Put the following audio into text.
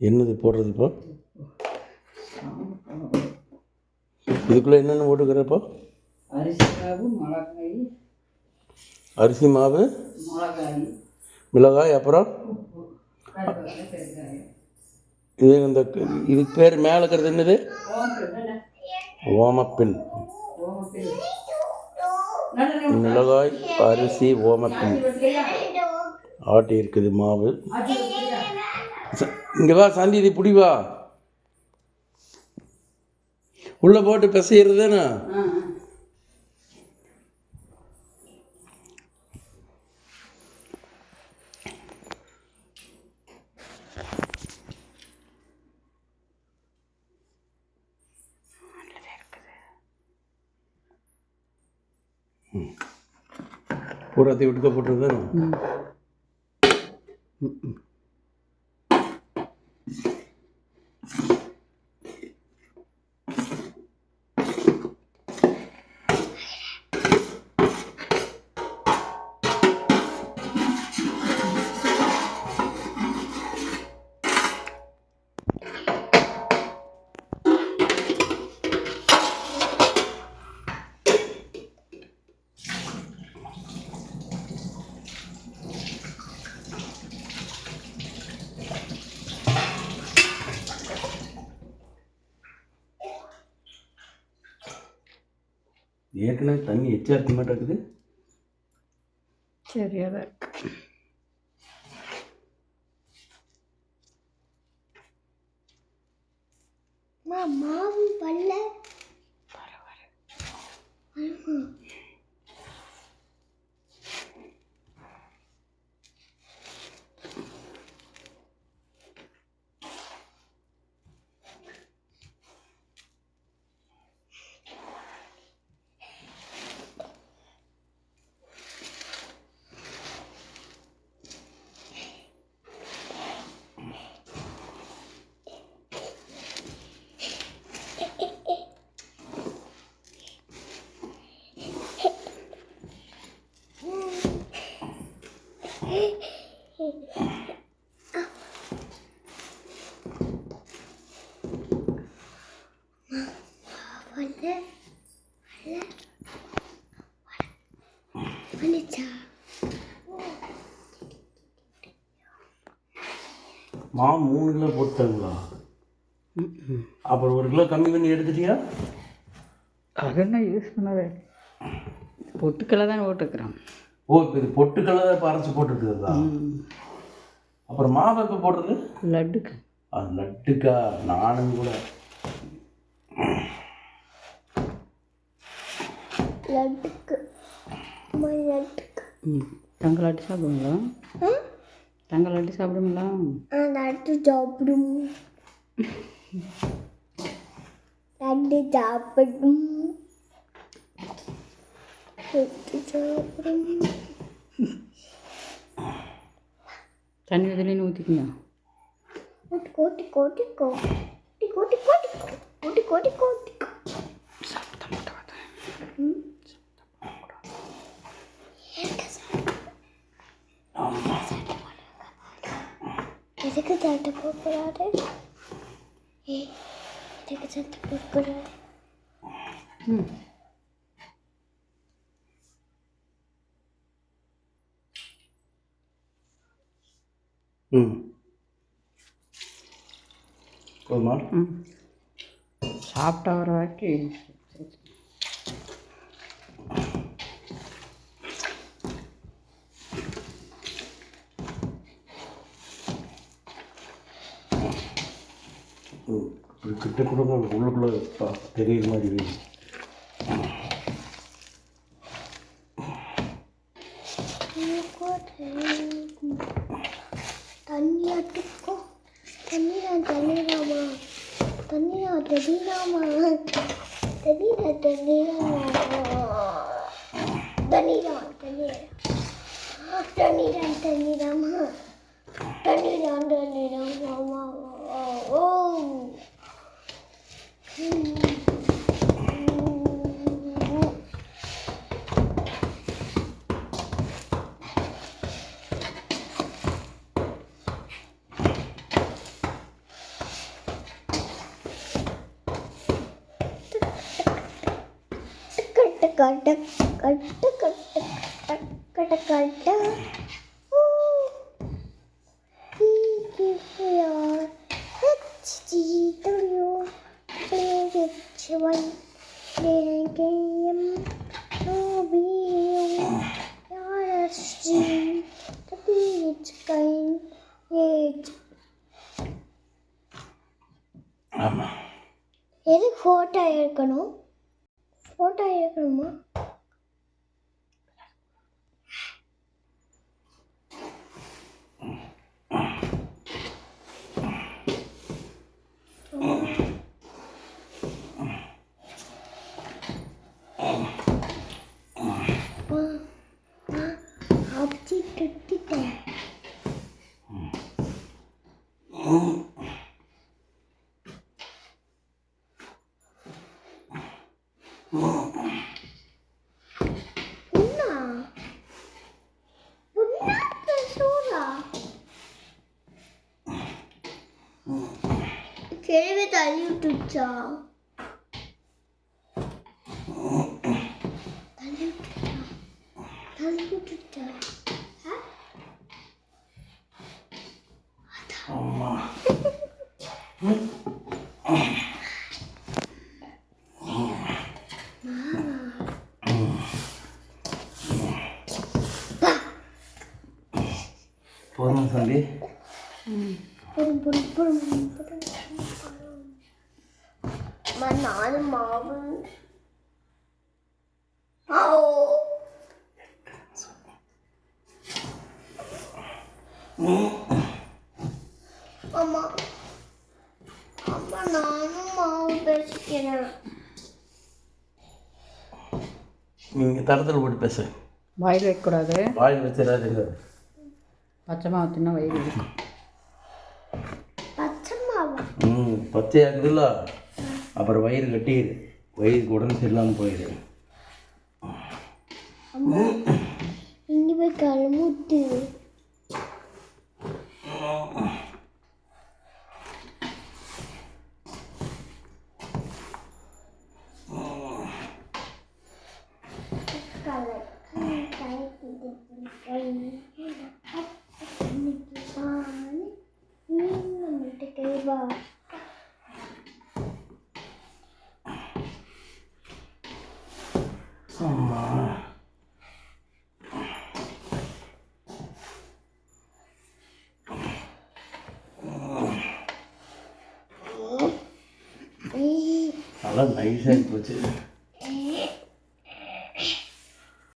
என்னது போடுறது இப்போ? இதுக்குள்ளே என்னென்ன போட்டுக்கிறப்போ அரிசி மாவு மிளகாய். அரிசி மாவு மிளகாய். மிளகாய் அப்புறம்? இது இந்த இதுக்கு பேர் மேலே இருக்கிறது என்னது? ஓமப்பின் மிளகாய் அரிசி ஓமப்பின் ஆட்டி இருக்குது மாவு. இங்கே வா சாந்தியதை பிடிவா உள்ளே போட்டு பிசையிறதுன்னு பூராத்தையும் விட்டுக்க போட்டுருந்தேன் ஏற்கனவே தண்ணி எச்சா இருக்க மாட்டேங்குது சரியாக தான் இருக்கு மாவு பல்ல. பல்ல மாவு மூணு கிலோ போட்டாங்களா அப்புறம் ஒரு கிலோ கம்மி பண்ணி எடுத்துட்டியா? அதெல்லாம் யூஸ் பண்ணவே பொட்டுக்கலை தான் போட்டுக்கிறோம் ஓ இப்போ இது பொட்டுக்கல்ல தான் அரைச்சி போட்டுருக்குதா அப்புறம் மாவு எப்போ போடுறது? லட்டுக்கு. அது லட்டுக்கா? நானும் கூட. லட்டுக்கு. லட்டுக்கு. ம் தங்களாட்டி சாப்பிடுங்களா ஆ தங்களாட்டி சாப்பிடுங்களா ஆ லட்டு சாப்பிடும் லட்டு சாப்பிடும் லட்டு சாப்பிடும் தண்ணி இதில் ஊற்றிக்கங்க கோட்டி கோட்டி கோட்டி கோட்டி கோட்டி கோட்டி கோட்டி கோட்டி kurkurare eh देखो संत कुरकुराए हम्म कोमल हम्म साफ़ टावर है कि கிட்ட கூட உள்ளுக்குள்ளே தெரியுற மாதிரி இருக்குது தண்ணி அட்டுக்கோ தண்ணி நான் தண்ணிடாமா தண்ணி நான் தண்ணிடாமா தண்ணி நான் தண்ணிடாமா தண்ணிடான் தண்ணிடான் கட்ட கட்ட கட்ட கட்ட கட்ட கட்ட ஊ. EQR HGW HY DKM OBU RSG WHK H ஆமாம் எது ஃபோட்டோ எடுக்கணும்? ஃபோட்டோ எடுக்கணுமா அப்படி கட்டிட்டேன் 진짜. 달려주자. 달려주자. 아? 엄마. 보는 선비? 응. 보름 보름 보름 보름. அம்மா அம்மா நானும் மாவு பேசிக்கிறேன் நீங்கள் தரத்தில் போட்டு பேச வாயில் வைக்கக்கூடாது வாயில் வச்சிடாதீங்க பச்சை மாவு தின்னா வயிறு இருக்கும் பச்சை மாவா ம் பச்சையாக்குதுல்ல அப்புறம் வயிறு கட்டிடுது. வயிறுக்கு உடம்பு சரியில்லாமல் போயிடுது. இங்கே போய் கழுமுட்டு Bye. 我没事不至